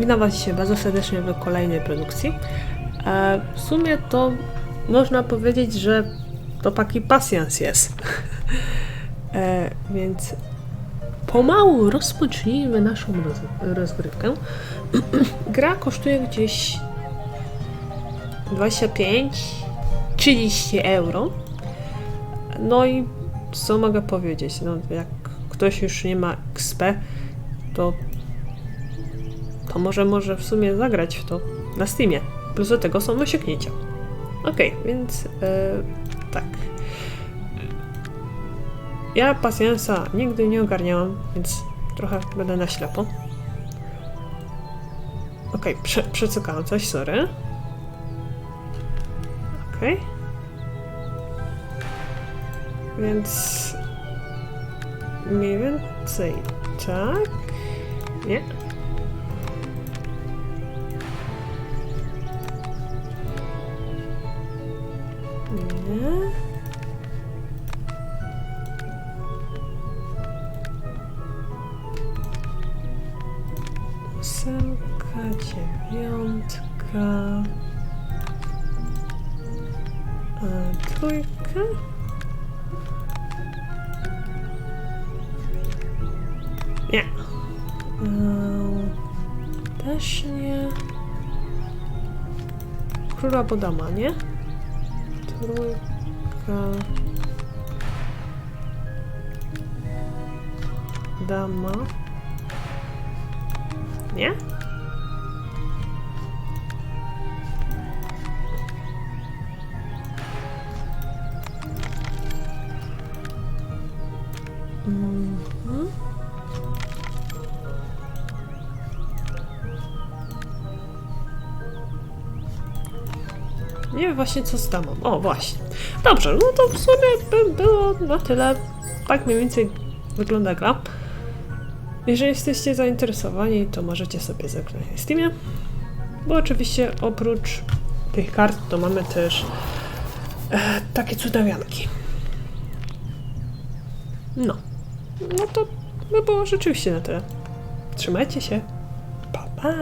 Witam Was dzisiaj bardzo serdecznie w kolejnej produkcji. E, w sumie to można powiedzieć, że to taki pasjans jest. e, więc pomału rozpocznijmy naszą roz, rozgrywkę. Gra kosztuje gdzieś 25-30 euro. No i co mogę powiedzieć? No, jak ktoś już nie ma XP, to to może może w sumie zagrać w to na Steamie. Plus do tego są osiągnięcia. Okej, więc e, tak. Ja pasjansa nigdy nie ogarniałam, więc trochę będę na ślepo. Okej, prze, coś, sorry. Okej. Więc mniej więcej tak. Nie. Nie. Ósemka, dziewiątka. A, trójka. Nie. Też nie. Króla Bodama, nie? Trójka. Dama. Nie? Mhm. Nie wiem właśnie co z damą. O, właśnie. Dobrze, no to w sumie by było na tyle. Tak mniej więcej wygląda gra. Jeżeli jesteście zainteresowani, to możecie sobie zerknąć na Steamie. Bo oczywiście oprócz tych kart, to mamy też e, takie cudawianki. No. No to by było rzeczywiście na tyle. Trzymajcie się. Pa, pa!